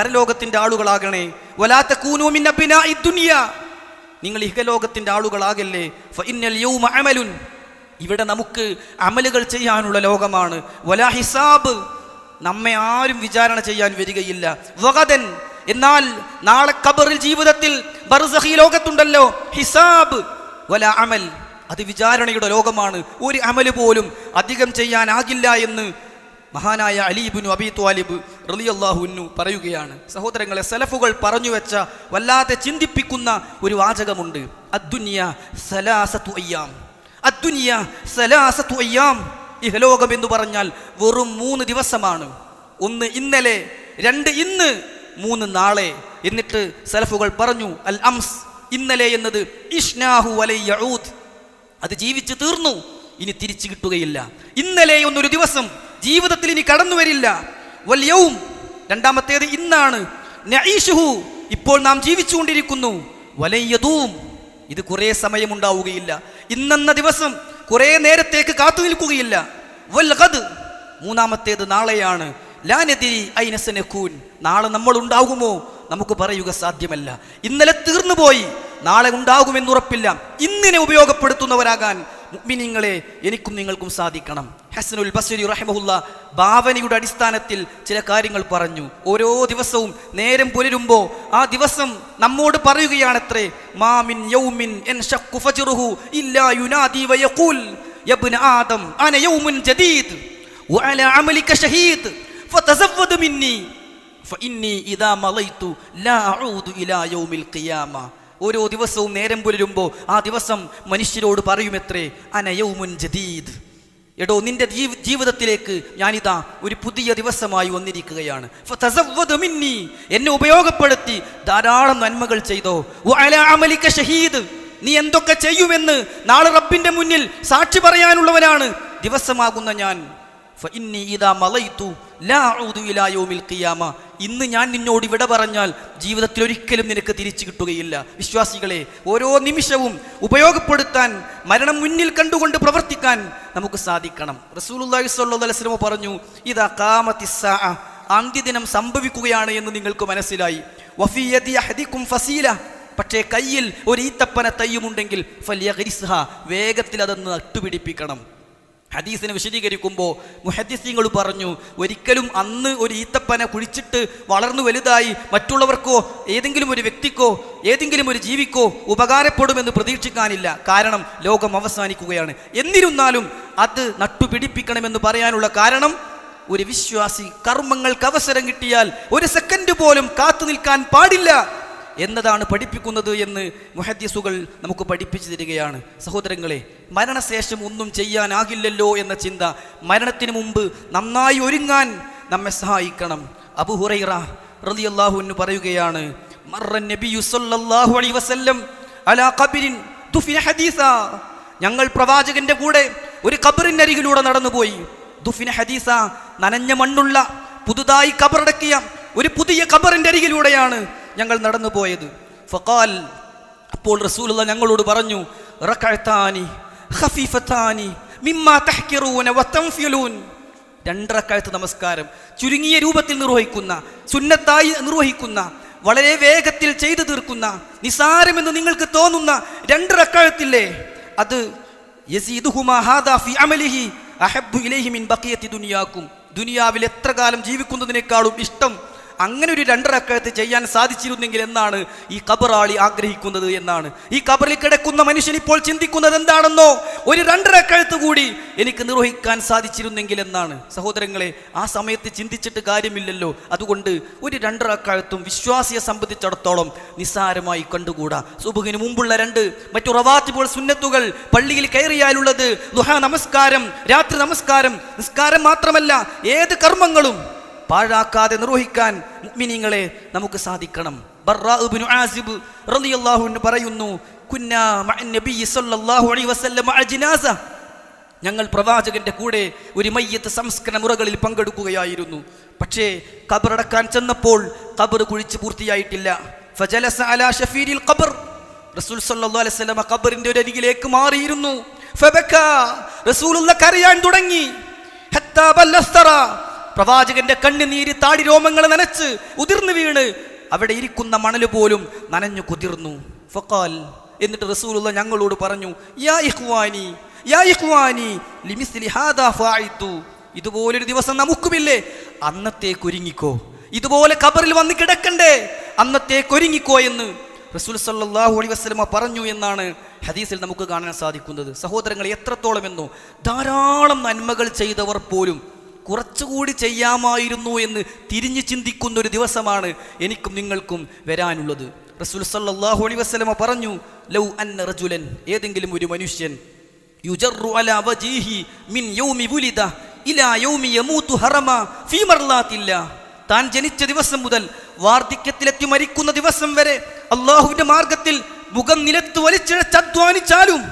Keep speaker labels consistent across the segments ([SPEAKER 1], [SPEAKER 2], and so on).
[SPEAKER 1] പരലോകത്തിന്റെ ആളുകളാകണേ. വലാത്ത നിങ്ങൾ ഇഹലോകത്തിന്റെ ആളുകളാകല്ലേ. ഫഇന്നൽ യൗമ അമലുൻ. ഇവിടെ നമുക്ക് അമലുകൾ ചെയ്യാനുള്ള ലോകമാണ്. വലാ ഹിസാബ്. നമ്മെ ആരും വിചാരണ ചെയ്യാൻ വരികയില്ല. വകതൻ എന്നാൽ നാളെ കബറിൽ ജീവിതത്തിൽ ലോകത്തുണ്ടല്ലോ. ഹിസാബ്. വല അമൽ. അത് വിചാരണയുടെ ലോകമാണ്. ഒരു അമൽ പോലും അധികം ചെയ്യാനാകില്ല എന്ന് മഹാനായ അലീബിനു അബി ത്വാലിബ് റളിയല്ലാഹുന്നു പറയുകയാണ്. സഹോദരങ്ങളെ സലഫുകൾ പറഞ്ഞു വെച്ച വല്ലാതെ ചിന്തിപ്പിക്കുന്ന ഒരു വാചകമുണ്ട്. അദ്ദുനിയ സലാസത്തു അയ്യാം. അദ്ദുനിയ സലാസത്തു അയ്യാം. ഇഹലോകം എന്ന് പറഞ്ഞാൽ വെറും മൂന്ന് ദിവസമാണ്. ഒന്ന് ഇന്നലെ രണ്ട് ഇന്ന് മൂന്ന് നാളെ എന്നിട്ട് സലഫുകൾ പറഞ്ഞു അൽ അംസ് ഇന്നലെ എന്നത് ഇഷ്നാഹു വലൈ യഊദ് അത് ജീവിച്ചു തീർന്നു ഇനി തിരിച്ചു കിട്ടുകയില്ല. ഇന്നലെ ഒന്നൊരു ദിവസം ജീവിതത്തിൽ ഇനി കടന്നു വരില്ല. വല്യവും രണ്ടാമത്തേത് ഇന്നാണ്. ഇപ്പോൾ നാം ജീവിച്ചുകൊണ്ടിരിക്കുന്നു. വലയ്യതൂം ഇത് കുറേ സമയമുണ്ടാവുകയില്ല. ഇന്നെന്ന ദിവസം കുറേ നേരത്തേക്ക് കാത്തു നിൽക്കുകയില്ല. വല്ലത് മൂന്നാമത്തേത് നാളെയാണ്. ലാനതിരി കൂൻ നാളെ നമ്മൾ ഉണ്ടാകുമോ നമുക്ക് പറയുക സാധ്യമല്ല. ഇന്നലെ തീർന്നുപോയി നാളെ ഉണ്ടാകുമെന്നുറപ്പില്ല. ഇന്നിനെ ഉപയോഗപ്പെടുത്തുന്നവരാകാൻ മുഅ്മിനീങ്ങളെ എനിക്കും നിങ്ങൾക്കും സാധിക്കണം. ഹസനുൽ ബസരി റഹമുല്ല ഭാവനയുടെ അടിസ്ഥാനത്തിൽ ചില കാര്യങ്ങൾ പറഞ്ഞു. ഓരോ ദിവസവും നേരം പുലരുമ്പോൾ ആ ദിവസം നമ്മോട് പറയുകയാണത്രേ മാമിൻ യൗമിൻ എൻ ഫജ്റുഹു ഇല്ലാ യുനാദി വയഖൂൽ യബ്ന ആദം അന യൗമുൻ ജദീദ് അമലിക ഷഹീദ് ഫതസവ്വദ് മിന്നി ഫഇന്നി ഇദാ മളൈതു ലാ ഇലാ യൗമിൽ ഖിയാമ. ഓരോ ദിവസവും നേരം പുലരുമ്പോൾ ആ ദിവസം മനുഷ്യരോട് പറയുമെത്രേ അനയൗമുൻ ജദീദ്. എടോ നിന്റെ ജീവ ജീവിതത്തിലേക്ക് ഞാനിതാ ഒരു പുതിയ ദിവസമായി വന്നിരിക്കുകയാണ്. എന്നെ ഉപയോഗപ്പെടുത്തി ധാരാളം നന്മകൾ ചെയ്തോ. ഷഹീദ് നീ എന്തൊക്കെ ചെയ്യുമെന്ന് നാളെ റബ്ബിന്റെ മുന്നിൽ സാക്ഷി പറയാനുള്ളവനാണ് ദിവസമാകുന്ന ഞാൻ. ഫഇന്നി ഇദാ മളൈതു ലാ ഇന്ന് ഞാൻ നിന്നോട് ഇവിടെ പറഞ്ഞാൽ ജീവിതത്തിൽ ഒരിക്കലും നിനക്ക് തിരിച്ചു കിട്ടുകയില്ല. വിശ്വാസികളെ ഓരോ നിമിഷവും ഉപയോഗപ്പെടുത്താൻ മരണം മുന്നിൽ കണ്ടുകൊണ്ട് പ്രവർത്തിക്കാൻ നമുക്ക് സാധിക്കണം. അലൈഹി വസല്ലം പറഞ്ഞു ഇതാ ഖാമത്തിസ്സാ അന്ത്യദിനം സംഭവിക്കുകയാണ് എന്ന് നിങ്ങൾക്ക് മനസ്സിലായി. വഫീ യദി ഫസീല. പക്ഷേ കയ്യിൽ ഒരു ഈത്തപ്പന തയ്യുമുണ്ടെങ്കിൽ ഫലിയഗ്രിസ്ഹ. വേഗത്തിൽ അതൊന്ന് നട്ടുപിടിപ്പിക്കണം. ഹദീസിനെ വിശദീകരിക്കുമ്പോൾ മുഹദ്ദിസീങ്ങൾ പറഞ്ഞു ഒരിക്കലും അന്ന് ഒരു ഈത്തപ്പന കുഴിച്ചിട്ട് വളർന്നു വലുതായി മറ്റുള്ളവർക്കോ ഏതെങ്കിലും ഒരു വ്യക്തിക്കോ ഏതെങ്കിലും ഒരു ജീവിക്കോ ഉപകാരപ്പെടുമെന്ന് പ്രതീക്ഷിക്കാനില്ല. കാരണം ലോകം അവസാനിക്കുകയാണ്. എന്നിരുന്നാലും അത് നട്ടുപിടിപ്പിക്കണമെന്ന് പറയാനുള്ള കാരണം ഒരു വിശ്വാസി കർമ്മങ്ങൾക്ക് അവസരം കിട്ടിയാൽ ഒരു സെക്കൻഡ് പോലും കാത്തു നിൽക്കാൻ പാടില്ല. എന്നതാണ് പഠിപ്പിക്കുന്നത് എന്ന് മുഹദ്യസുകൾ നമുക്ക് പഠിപ്പിച്ചു തരികയാണ്. സഹോദരങ്ങളെ മരണശേഷം ഒന്നും ചെയ്യാനാകില്ലല്ലോ എന്ന ചിന്ത മരണത്തിന് മുമ്പ് നന്നായി ഒരുങ്ങാൻ നമ്മെ സഹായിക്കണം. അബു ഹുറൈറ റളിയല്ലാഹു അൻഹു പറയുകയാണ് ഞങ്ങൾ പ്രവാചകന്റെ കൂടെ ഒരു ഖബറിന്റെ അരികിലൂടെ നടന്നുപോയി. ദുഫിന ഹദീസ നനഞ്ഞ മണ്ണുള്ള പുതുതായി കബറടക്കിയ ഒരു പുതിയ കബറിന്റെ അരികിലൂടെയാണ് ഞങ്ങൾ നടന്നു പോയത് ഫഖാൽ അപ്പോൾ റസൂലുള്ള ഞങ്ങളോട് പറഞ്ഞു ഖഫീഫത്താനി മിമ്മാ തഹ്കിറൂന നമസ്കാരം. ചുരുങ്ങിയ രൂപത്തിൽ നിർവഹിക്കുന്ന സുന്നത്തായി നിർവഹിക്കുന്ന വളരെ വേഗത്തിൽ ചെയ്തു തീർക്കുന്ന നിസാരമെന്ന് നിങ്ങൾക്ക് തോന്നുന്ന രണ്ട് റക്കാഴത്തില്ലേ അത് ദുനിയാവിൽ എത്ര കാലം ജീവിക്കുന്നതിനേക്കാളും ഇഷ്ടം അങ്ങനെ ഒരു രണ്ടരക്കഴത്ത് ചെയ്യാൻ സാധിച്ചിരുന്നെങ്കിൽ എന്നാണ് ഈ കബറാളി ആഗ്രഹിക്കുന്നത് എന്നാണ്. ഈ കബറിൽ കിടക്കുന്ന മനുഷ്യൻ ഇപ്പോൾ ചിന്തിക്കുന്നത് എന്താണെന്നോ ഒരു രണ്ടരക്കഴുത്ത് കൂടി എനിക്ക് നിർവഹിക്കാൻ സാധിച്ചിരുന്നെങ്കിൽ എന്നാണ്. സഹോദരങ്ങളെ ആ സമയത്ത് ചിന്തിച്ചിട്ട് കാര്യമില്ലല്ലോ. അതുകൊണ്ട് ഒരു രണ്ടരക്കഴുത്തും വിശ്വാസിയെ സംബന്ധിച്ചിടത്തോളം നിസ്സാരമായി കണ്ടുകൂടാ. സുബുഹിന് മുമ്പുള്ള രണ്ട് മറ്റു റവാത്തിപ്പോൾ സുന്നത്തുകൾ പള്ളിയിൽ കയറിയാലുള്ളത് ദുഹ നമസ്കാരം രാത്രി നമസ്കാരം നിസ്കാരം മാത്രമല്ല ഏത് കർമ്മങ്ങളും പാഴാക്കാതെ നിർവഹിക്കാൻ മിനിങ്ങളെ നമുക്ക് സാധിക്കണം. ബർറാ ഇബ്നു ആസിബ് റളിയല്ലാഹു അൻഹു പറയുന്നു ഞങ്ങൾ പ്രവാചകന്റെ കൂടെ ഒരു മയ്യത്ത് സംസ്കരണ മുറകളിൽ പങ്കെടുക്കുകയായിരുന്നു. പക്ഷേ ഖബറടക്കാൻ ചെന്നപ്പോൾ ഖബർ കുഴിച്ച് പൂർത്തിയായിട്ടില്ല. ഫജലസ അലാ ഷഫീരിൽ ഖബർ. റസൂൽ സല്ലല്ലാഹു അലൈഹി വസല്ലം ഖബറിന്റെ ഒരു അരികിലേക്ക് മാറിയിരുന്നു. ഫബക റസൂലുള്ള കരയാൻ തുടങ്ങി. ഹത്താ ബല്ലസ്തറ. പ്രവാചകന്റെ കണ്ണുനീര് താടി രോമങ്ങൾ നനച്ച് ഉതിർന്നു വീണ്. അവിടെ ഇരിക്കുന്ന മണൽ പോലും നനഞ്ഞു കുതിർന്നു. ഫക്കാൽ എന്നിട്ട് റസൂലുള്ള ഞങ്ങളോട് പറഞ്ഞു യാ യാ ലിമിസ്ലി ഹാദാ ഇതുപോലൊരു ദിവസം നമുക്കുമില്ലേ? അന്നത്തേക്ക് ഒരുങ്ങിക്കോ. ഇതുപോലെ ഖബറിൽ വന്ന് കിടക്കണ്ടേ. അന്നത്തേക്ക് ഒരുങ്ങിക്കോ എന്ന് റസൂൽ സല്ലാഹു അലൈഹി വസ്ലമ പറഞ്ഞു എന്നാണ് ഹദീസിൽ നമുക്ക് കാണാൻ സാധിക്കുന്നത്. സഹോദരങ്ങൾ എത്രത്തോളം എന്നോ ധാരാളം നന്മകൾ ചെയ്തവർ പോലും കുറച്ചുകൂടി ചെയ്യാമായിരുന്നു എന്ന് തിരിഞ്ഞു ചിന്തിക്കുന്ന ഒരു ദിവസമാണ് എനിക്കും നിങ്ങൾക്കും വരാനുള്ളത്. റസൂൽ സല്ലാഹു അലൈഹി വസ്ലമ പറഞ്ഞു ലൗ അന്ന റജുലൻ ഏതെങ്കിലും ഒരു മനുഷ്യൻ യുജറു അല വജീഹി മിൻ യൗമി വുലിദ ഇലാ യൗമി യമൂതു ഹറമ ഫീ മർലാത്തില്ല. താൻ ജനിച്ച ദിവസം മുതൽ വാർദ്ധക്യത്തിലെത്തി മരിക്കുന്ന ദിവസം വരെ അള്ളാഹുവിന്റെ മാർഗത്തിൽ മുഖം നിലത്ത് വലിച്ചിഴച്ചധ്വാനിച്ചാലും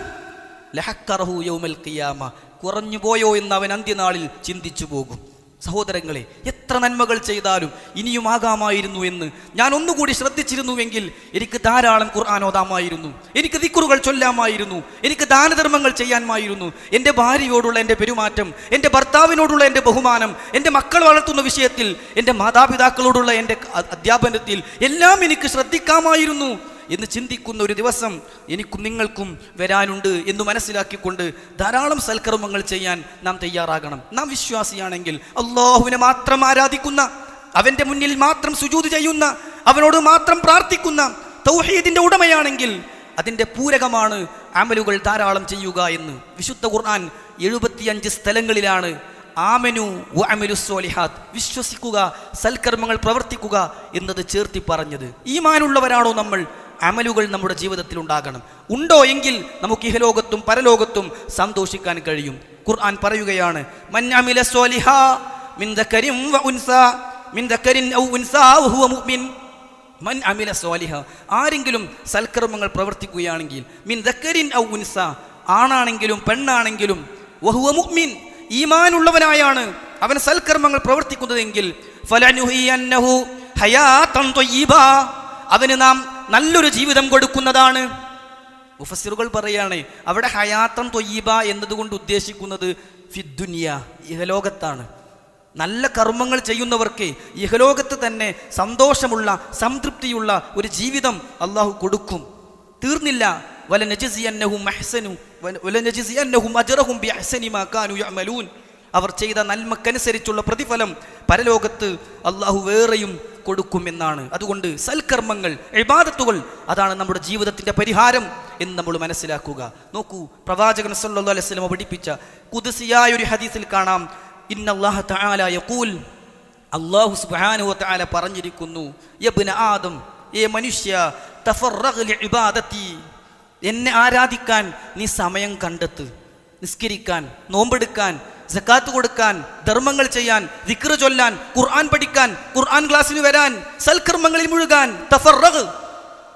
[SPEAKER 1] ലഹക്കറഹു യൗമൽ ഖിയാമ. കുറഞ്ഞു പോയോ എന്ന് അവൻ അന്ത്യനാളിൽ ചിന്തിച്ചു പോകും. സഹോദരങ്ങളെ എത്ര നന്മകൾ ചെയ്താലും ഇനിയും ആകാമായിരുന്നു എന്ന് ഞാൻ ഒന്നുകൂടി ശ്രദ്ധിച്ചിരുന്നുവെങ്കിൽ എനിക്ക് ധാരാളം ഖുർആൻ ഓതാമായിരുന്നു. എനിക്ക് ദിക്കുറുകൾ ചൊല്ലാമായിരുന്നു. എനിക്ക് ദാനധർമ്മങ്ങൾ ചെയ്യാമായിരുന്നു എന്റെ ഭാര്യയോടുള്ള എന്റെ പെരുമാറ്റം എന്റെ ഭർത്താവിനോടുള്ള എന്റെ ബഹുമാനം എന്റെ മക്കൾ വളർത്തുന്ന വിഷയത്തിൽ എന്റെ മാതാപിതാക്കളോടുള്ള എന്റെ അധ്യാപനത്തിൽ എല്ലാം എനിക്ക് ശ്രദ്ധിക്കാമായിരുന്നു. എന്ന് ചിന്തിക്കുന്ന ഒരു ദിവസം എനിക്കും നിങ്ങൾക്കും വരാനുണ്ട് എന്ന് മനസ്സിലാക്കിക്കൊണ്ട് ധാരാളം സൽക്കർമ്മങ്ങൾ ചെയ്യാൻ നാം തയ്യാറാകണം. നാം വിശ്വാസിയാണെങ്കിൽ അള്ളാഹുവിനെ മാത്രം ആരാധിക്കുന്ന അവന്റെ മുന്നിൽ മാത്രം സുജൂത് ചെയ്യുന്ന അവനോട് മാത്രം പ്രാർത്ഥിക്കുന്ന തൗഹീദിന്റെ ഉടമയാണെങ്കിൽ അതിന്റെ പൂരകമാണ് ആമലുകൾ ധാരാളം ചെയ്യുക എന്ന്. വിശുദ്ധ ഖുർആൻ എഴുപത്തിയഞ്ച് സ്ഥലങ്ങളിലാണ് ആമനു വഅമലു സോലിഹാത്ത് വിശ്വസിക്കുക സൽക്കർമ്മങ്ങൾ പ്രവർത്തിക്കുക എന്നത് ചേർത്തി പറഞ്ഞത്. ഈമാനുള്ളവരാണോ നമ്മൾ? അമലുകൾ നമ്മുടെ ജീവിതത്തിൽ ഉണ്ടാകണം. ഉണ്ടോ എങ്കിൽ നമുക്ക് ഇഹലോകത്തും പരലോകത്തും സന്തോഷിക്കാൻ കഴിയും. ഖുർആൻ പറയുകയാണ് മൻ വ മിൻ ദക്കരിൻ മുഅ്മിൻ. മൻ അമില സ്വാലിഹ ആരെങ്കിലും സൽക്കർമ്മങ്ങൾ പ്രവർത്തിക്കുകയാണെങ്കിൽ മിൻ ദക്കരിൻ ഔ ആണാണെങ്കിലും പെണ്ണാണെങ്കിലും വഹുവ മുഅ്മിൻ. ഈമാനുള്ളവനായാണ് അവൻ സൽക്കർമ്മങ്ങൾ പ്രവർത്തിക്കുന്നതെങ്കിൽ ഫലനുഹിയന്നഹു ഹയാതൻ തൻ അവന് നാം നല്ലൊരു ജീവിതം കൊടുക്കുന്നതാണ്. മുഫസ്സിറുകൾ പറയാണ് അവിടെ ഹയാത്തം തൊയ്യബ എന്നതുകൊണ്ട് ഉദ്ദേശിക്കുന്നത് ഫിദ്ദുനിയ ഇഹലോകത്താണ്. നല്ല കർമ്മങ്ങൾ ചെയ്യുന്നവർക്ക് ഇഹലോകത്ത് തന്നെ സന്തോഷമുള്ള സംതൃപ്തിയുള്ള ഒരു ജീവിതം അള്ളാഹു കൊടുക്കും. തീർന്നില്ല. വല നജിസിയന്നഹും അഹ്സനു വല നജിസിയന്നഹും അജറഹും ബി അഹ്സനി മാ കാനു യഅമലൂൻ. അവർ ചെയ്ത നന്മക്കനുസരിച്ചുള്ള പ്രതിഫലം പരലോകത്ത് അള്ളാഹു വേറെയും കൊടുക്കുമെന്നാണ്. അതുകൊണ്ട് സൽക്കർമ്മങ്ങൾ ഇബാദത്തുകൾ അതാണ് നമ്മുടെ ജീവിതത്തിന്റെ പരിഹാരം എന്ന് നമ്മൾ മനസ്സിലാക്കുക. നോക്കൂ പ്രവാചകൻ സല്ലല്ലാഹു അലൈഹി വസല്ലം പഠിപ്പിച്ച കുതിസിയായ ഒരു ഹദീസിൽ കാണാം. ഇന്നല്ലാഹ തആല യഖൂൽ അല്ലാഹു സുബ്ഹാനഹു വതആല പറഞ്ഞിരിക്കുന്നു യബ്ന ആദം ഏ മനുഷ്യ തഫറഗ് എന്നെ ആരാധിക്കാൻ നീ സമയം കണ്ടെത്ത് നിസ്കരിക്കാൻ നോമ്പെടുക്കാൻ സക്കാത്ത് കൊടുക്കാൻ ധർമ്മങ്ങൾ ചെയ്യാൻ വിക്ര ചൊല്ലാൻ ഖുർആൻ പഠിക്കാൻ ഖുർആൻ ക്ലാസ്സിന് വരാൻ സൽക്കർമ്മങ്ങളിൽ മുഴുകാൻ തഫറഗ്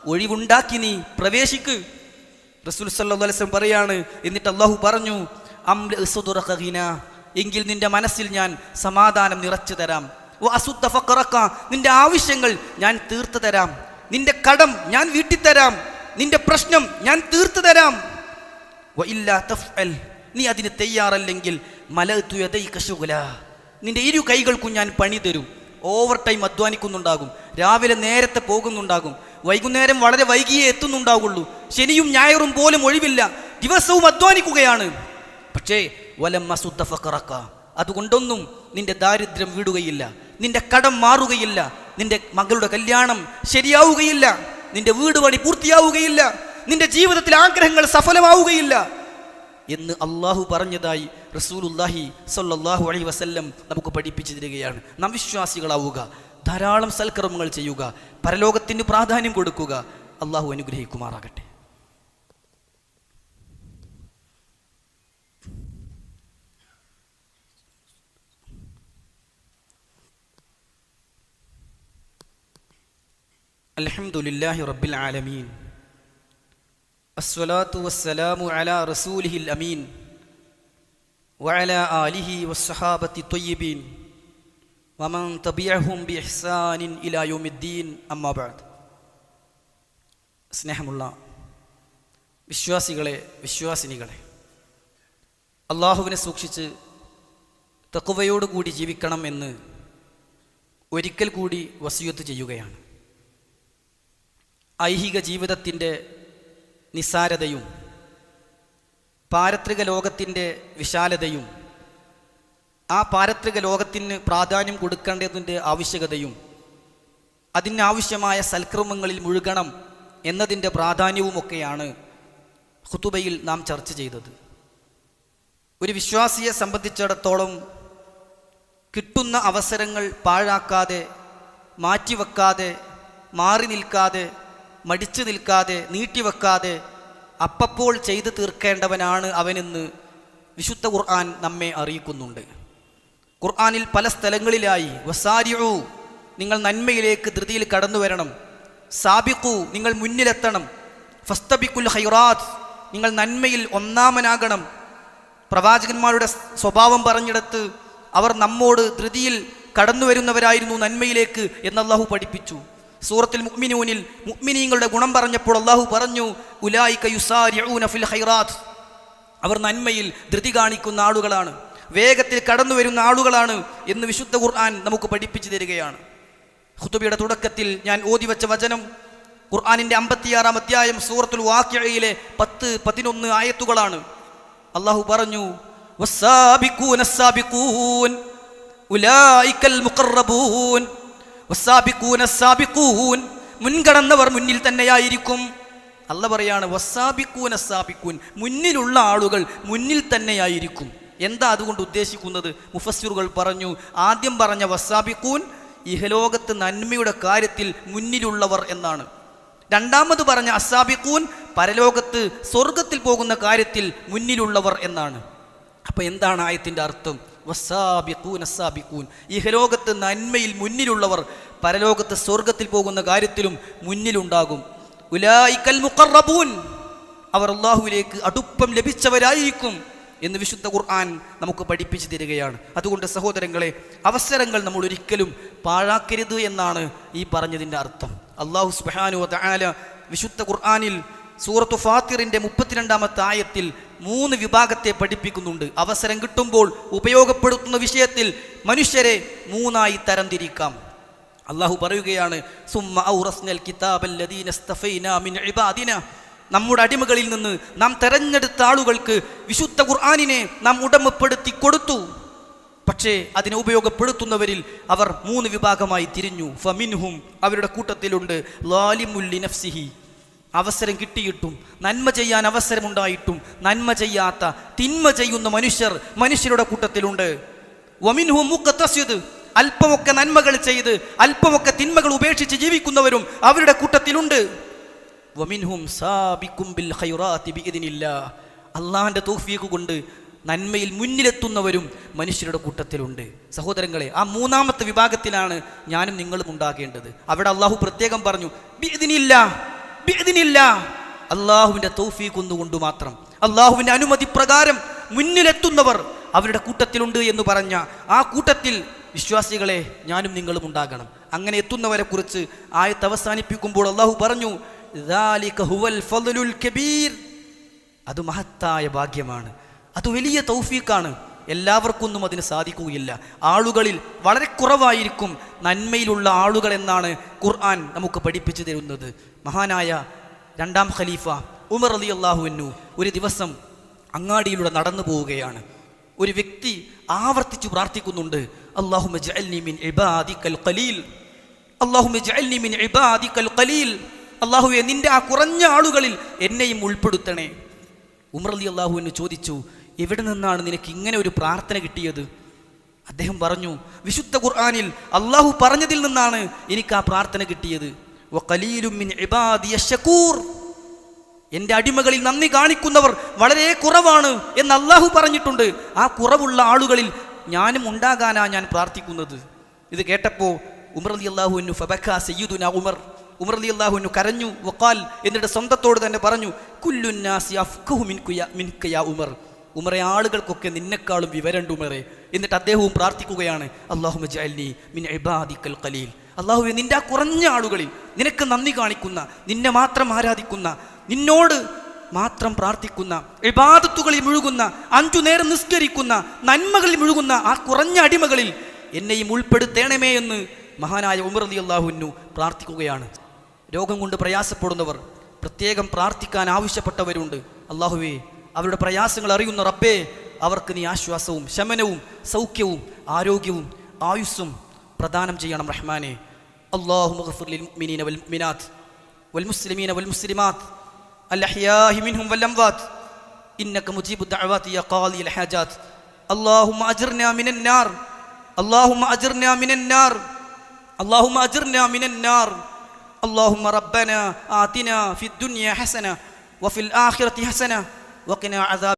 [SPEAKER 1] ഒഴിവുണ്ടാക്കി നീ പ്രവേശിക്ക് റസൂൽ സല്ലാസ്ലം പറയാണ് എന്നിട്ട് അള്ളാഹു പറഞ്ഞു അംല സുദുറക ഗിന. എങ്കിൽ നിന്റെ മനസ്സിൽ ഞാൻ സമാധാനം നിറച്ചു തരാം വ അസുദ്ദ ഫഖറക. നിന്റെ ആവശ്യങ്ങൾ ഞാൻ തീർത്തു തരാം നിന്റെ കടം ഞാൻ വീട്ടിത്തരാം നിന്റെ പ്രശ്നം ഞാൻ തീർത്തു തരാം ഇല്ലാ തഫ്അൽ. നീ അതിന് തയ്യാറല്ലെങ്കിൽ മലഅ്തു യദൈക ശുഗ്ല. നിന്റെ ഇരു കൈകൾക്കും ഞാൻ പണി തരും. ഓവർ ടൈം അധ്വാനിക്കുന്നുണ്ടാകും. രാവിലെ നേരത്തെ പോകുന്നുണ്ടാകും. വൈകുന്നേരം വളരെ വൈകിയേ എത്തുന്നുണ്ടാവുള്ളൂ. ശനിയും ഞായറും പോലും ഒഴിവില്ല. ദിവസവും അധ്വാനിക്കുകയാണ്. പക്ഷേ വലം ഫഖറക. അതുകൊണ്ടൊന്നും നിന്റെ ദാരിദ്ര്യം വീടുകയില്ല. നിന്റെ കടം മാറുകയില്ല. നിന്റെ മകളുടെ കല്യാണം ശരിയാവുകയില്ല. നിന്റെ വീട് പണി പൂർത്തിയാവുകയില്ല. നിന്റെ ജീവിതത്തിലെ ആഗ്രഹങ്ങൾ സഫലമാവുകയില്ല. എന്ന് അള്ളാഹു പറഞ്ഞതായി റസൂലുല്ലാഹി സൊല്ലാഹു അലൈ വസല്ലം നമുക്ക് പഠിപ്പിച്ചു തരികയാണ്. നാം വിശ്വാസികളാവുക ധാരാളം സൽക്കർമ്മങ്ങൾ ചെയ്യുക പരലോകത്തിന് പ്രാധാന്യം കൊടുക്കുക. അള്ളാഹു അനുഗ്രഹിക്കുമാറാകട്ടെ. അലഹമുല്ലാഹി റബ്ബിൽ ആലമീൻ. അസ്വലാത്തു വസ്സലാമു അല റസൂലിഹിൽ അമീൻ വഅല ആലിഹി വസ്സഹാബത്തി ത്വയ്യബീൻ വമൻ തബിയഹും ബി ഇഹ്സാനിൻ ഇലാ യൗമിദ്ദീൻ അമ്മാബാദ് സ്നേഹമുള്ള വിശ്വാസികളെ വിശ്വാസിനികളെ അള്ളാഹുവിനെ സൂക്ഷിച്ച് തക്കുവയോടുകൂടി ജീവിക്കണം എന്ന് ഒരിക്കൽ കൂടി വസിയത്ത് ചെയ്യുകയാണ്. ഐഹിക ജീവിതത്തിന്റെ നിസ്സാരതയും പാരത്രിക ലോകത്തിന്റെ വിശാലതയും ആ പാരത്രിക ലോകത്തിന് പ്രാധാന്യം കൊടുക്കേണ്ടതിന്റെ ആവശ്യകതയും അതിനാവശ്യമായ സൽക്രമങ്ങളിൽ മുഴുകണം എന്നതിന്റെ പ്രാധാന്യവുമൊക്കെയാണ് ഖുതുബയിൽ നാം ചർച്ച ചെയ്തത്. ഒരു വിശ്വാസിയെ സംബന്ധിച്ചിടത്തോളം കിട്ടുന്ന അവസരങ്ങൾ പാഴാക്കാതെ മാറ്റിവെക്കാതെ മാറി നിൽക്കാതെ മടിച്ചു നിൽക്കാതെ നീട്ടിവെക്കാതെ അപ്പപ്പോൾ ചെയ്തു തീർക്കേണ്ടവനാണ് അവനെന്ന് വിശുദ്ധ ഖുർആൻ നമ്മെ അറിയിക്കുന്നുണ്ട്. ഖുർആനിൽ പല സ്ഥലങ്ങളിലായി വസാരിയു നിങ്ങൾ നന്മയിലേക്ക് ധൃതിയിൽ കടന്നു വരണം. സാബിക്കു നിങ്ങൾ മുന്നിലെത്തണം. ഫസ്തബിക്കുൽ ഹൈറാത്ത് നിങ്ങൾ നന്മയിൽ ഒന്നാമനാകണം. പ്രവാചകന്മാരുടെ സ്വഭാവം പറഞ്ഞെടുത്ത് അവർ നമ്മോട് ധൃതിയിൽ കടന്നു വരുന്നവരായിരുന്നു നന്മയിലേക്ക് എന്നല്ലാഹു പഠിപ്പിച്ചു. സൂറത്തിൽ മുഅ്മിനൂനിൽ മുഅ്മിനീങ്ങളുടെ ഗുണം പറഞ്ഞപ്പോൾ അള്ളാഹു പറഞ്ഞു ഉലായിക യുസാരിഊന ഫിൽ ഹൈറാത്ത് അവർ നന്മയിൽ ധൃതി കാണിക്കുന്ന ആളുകളാണ് വേഗത്തിൽ കടന്നു വരുന്ന ആളുകളാണ് എന്ന് വിശുദ്ധ ഖുർആൻ നമുക്ക് പഠിപ്പിച്ചു തരികയാണ്. ഖുതുബിയുടെ തുടക്കത്തിൽ ഞാൻ ഓതി വെച്ച വചനം ഖുർആാനിന്റെ അമ്പത്തിയാറാം അധ്യായം സൂറത്തുൽ വാക്യയിലെ പത്ത് പതിനൊന്ന് ആയത്തുകളാണ്. അള്ളാഹു പറഞ്ഞു വസ്സാബിക്കൂൻ അസ്സാബിക്കൂൻ ഉലായിക്കൽ അസ്സാബിഖൂൻ." മുൻകടന്നവർ മുന്നിൽ തന്നെയായിരിക്കും. അല്ല പറയാണ് വസ്സാബിക്കൂൻ അസാബിക്കൂൻ മുന്നിലുള്ള ആളുകൾ മുന്നിൽ തന്നെയായിരിക്കും. എന്താ അതുകൊണ്ട് ഉദ്ദേശിക്കുന്നത്? മുഫസ്സിറുകൾ പറഞ്ഞു ആദ്യം പറഞ്ഞ വസ്സാബിക്കൂൻ ഇഹലോകത്ത് നന്മയുടെ കാര്യത്തിൽ മുന്നിലുള്ളവർ എന്നാണ്. രണ്ടാമത് പറഞ്ഞ അസാബിക്കൂൻ പരലോകത്ത് സ്വർഗത്തിൽ പോകുന്ന കാര്യത്തിൽ മുന്നിലുള്ളവർ എന്നാണ്. അപ്പോൾ എന്താണ് ആയത്തിന്റെ അർത്ഥം? ഇഹലോകത്ത് നന്മയിൽ മുന്നിലുള്ളവർ പരലോകത്ത് സ്വർഗത്തിൽ പോകുന്ന കാര്യത്തിലും മുന്നിലുണ്ടാകും. അവർ അള്ളാഹുവിലേക്ക് അടുപ്പം ലഭിച്ചവരായിരിക്കും എന്ന് വിശുദ്ധ ഖുർആൻ നമുക്ക് പഠിപ്പിച്ചു തരികയാണ്. അതുകൊണ്ട് സഹോദരങ്ങളെ അവസരങ്ങൾ നമ്മൾ ഒരിക്കലും പാഴാക്കരുത് എന്നാണ് ഈ പറഞ്ഞതിന്റെ അർത്ഥം. അള്ളാഹു സുബാനു തആല വിശുദ്ധ ഖുർആനിൽ സൂറത്തു ഫാത്തിറിന്റെ മുപ്പത്തിരണ്ടാമത്തെ ആയത്തിൽ മൂന്ന് വിഭാഗത്തെ പഠിപ്പിക്കുന്നുണ്ട്. അവസരം കിട്ടുമ്പോൾ ഉപയോഗപ്പെടുത്തുന്ന വിഷയത്തിൽ മനുഷ്യരെ മൂന്നായി തരംതിരിക്കാം. അള്ളാഹു പറയുകയാണ് ഔറസ്നൽ മിൻ നമ്മുടെ അടിമകളിൽ നിന്ന് നാം തെരഞ്ഞെടുത്ത ആളുകൾക്ക് വിശുദ്ധ ഖുർആാനിനെ നാം ഉടമപ്പെടുത്തി കൊടുത്തു. പക്ഷേ അതിനെ ഉപയോഗപ്പെടുത്തുന്നവരിൽ അവർ മൂന്ന് വിഭാഗമായി തിരിഞ്ഞു. ഫമിൻഹും അവരുടെ കൂട്ടത്തിലുണ്ട്. ലാലിമുല്ലി നഫ്സിഹി അവസരം കിട്ടിയിട്ടും നന്മ ചെയ്യാൻ അവസരമുണ്ടായിട്ടും നന്മ ചെയ്യാത്ത തിന്മ ചെയ്യുന്ന മനുഷ്യർ മനുഷ്യരുടെ കൂട്ടത്തിലുണ്ട്. വമിൻഹും മുക്കത്തസ്യത് അല്പമൊക്കെ നന്മകൾ ചെയ്ത് അല്പമൊക്കെ തിന്മകൾ ഉപേക്ഷിച്ച് ജീവിക്കുന്നവരും അവരുടെ കൂട്ടത്തിലുണ്ട്. വമിൻഹും സാബിക്കും ബിൽ ഖൈറാത്തി ബിഇദ്നില്ലാ. അള്ളാഹിന്റെ തൗഫീഖ് കൊണ്ട് നന്മയിൽ മുന്നിലെത്തുന്നവരും മനുഷ്യരുടെ കൂട്ടത്തിലുണ്ട്. സഹോദരങ്ങളെ ആ മൂന്നാമത്തെ വിഭാഗത്തിലാണ് ഞാനും നിങ്ങളും ഉണ്ടാകേണ്ടത്. അവിടെ അള്ളാഹു പ്രത്യേകം പറഞ്ഞു ബിഇദ്നില്ല ബിഇദ്നില്ല അള്ളാഹുവിന്റെ തൗഫീഖ് മാത്രം. അള്ളാഹുവിന്റെ അനുമതി പ്രകാരം മുന്നിലെത്തുന്നവർ അവരുടെ കൂട്ടത്തിലുണ്ട് എന്ന് പറഞ്ഞ ആ കൂട്ടത്തിൽ വിശ്വാസികളെ ഞാനും നിങ്ങളും ഉണ്ടാകണം. അങ്ങനെ എത്തുന്നവരെ കുറിച്ച് ആയത്ത് അവസാനിപ്പിക്കുമ്പോൾ അള്ളാഹു പറഞ്ഞു അത് മഹത്തായ ഭാഗ്യമാണ്. അത് വലിയ തൗഫീക്കാണ് എല്ലാവർക്കൊന്നും അതിന് സാധിക്കുകയില്ല. ആളുകളിൽ വളരെ കുറവായിരിക്കും. നന്മയിലുള്ള ആളുകൾ എന്നാണ് ഖുർആൻ നമുക്ക് പഠിപ്പിച്ചു തരുന്നത്. മഹാനായ രണ്ടാം ഖലീഫ ഉമർ അലി അള്ളാഹുവിനു ഒരു ദിവസം അങ്ങാടിയിലൂടെ നടന്നു പോവുകയാണ്. ഒരു വ്യക്തി ആവർത്തിച്ചു പ്രാർത്ഥിക്കുന്നുണ്ട് അള്ളാഹുവെ നിന്റെ ആ കുറഞ്ഞ ആളുകളിൽ എന്നെയും ഉൾപ്പെടുത്തണേ. ഉമർ അലി അള്ളാഹുവിന് ചോദിച്ചു എവിടെ നിന്നാണ് നിനക്ക് ഇങ്ങനെ ഒരു പ്രാർത്ഥന കിട്ടിയത്? അദ്ദേഹം പറഞ്ഞു വിശുദ്ധ ഖുർആാനിൽ അള്ളാഹു പറഞ്ഞതിൽ നിന്നാണ് എനിക്ക് ആ പ്രാർത്ഥന കിട്ടിയത്. എന്റെ അടിമകളിൽ നന്ദി കാണിക്കുന്നവർ വളരെ കുറവാണ് എന്ന് അള്ളാഹു പറഞ്ഞിട്ടുണ്ട്. ആ കുറവുള്ള ആളുകളിൽ ഞാനും ഉണ്ടാകാനാ ഞാൻ പ്രാർത്ഥിക്കുന്നത്. ഇത് കേട്ടപ്പോൾ ഉമർ അലി അള്ളാഹുവിനു സയ്യിദുന ഉമർ. ഉമർ അലി അള്ളാഹുവിനു കരഞ്ഞു വക്കാൽ എന്നിട്ട് സ്വന്തത്തോട് തന്നെ പറഞ്ഞു കുല്ലുന്നാസി ഉമർ. ഉമറെ ആളുകൾക്കൊക്കെ നിന്നെക്കാളും വിവരണ്ട് ഉമറെ. എന്നിട്ട് അദ്ദേഹവും പ്രാർത്ഥിക്കുകയാണ് അള്ളാഹു മജാലി മിൻ ഇബാദിക്കൽ ഖലീൽ. അള്ളാഹു നിന്റെ ആ കുറഞ്ഞ ആളുകളിൽ നിനക്ക് നന്ദി കാണിക്കുന്ന നിന്നെ മാത്രം ആരാധിക്കുന്ന നിന്നോട് മാത്രം പ്രാർത്ഥിക്കുന്ന ഇബാദത്തുകളിൽ മുഴുകുന്ന അഞ്ചു നേരം നിസ്കരിക്കുന്ന നന്മകളിൽ മുഴുകുന്ന ആ കുറഞ്ഞ അടിമകളിൽ എന്നെയും ഉൾപ്പെടുത്തേണമേ എന്ന് മഹാനായ ഉമർ അലി അള്ളാഹുവിനു പ്രാർത്ഥിക്കുകയാണ്. രോഗം കൊണ്ട് പ്രയാസപ്പെടുന്നവർ പ്രത്യേകം പ്രാർത്ഥിക്കാൻ ആവശ്യപ്പെട്ടവരുണ്ട്. അള്ളാഹുവേ അവരുടെ പ്രയാസങ്ങൾ അറിയുന്ന റബ്ബേ അവർക്ക് നീ ആശ്വാസവും ശമനവും സൗഖ്യവും ആരോഗ്യവും ആയുസ്സും പ്രദാനം ചെയ്യണം റഹ്മാനെ അള്ളാഹു മുഖഫുർലിൻ വൽമിനാത്ത് والمسلمين والمسلمات الأحياء منهم والأموات إنك مجيب الدعوات يا قاضي الحاجات اللهم أجرنا من النار اللهم أجرنا من النار اللهم أجرنا من النار اللهم ربنا آتنا في الدنيا حسنة وفي الآخرة حسنة وقنا عذاب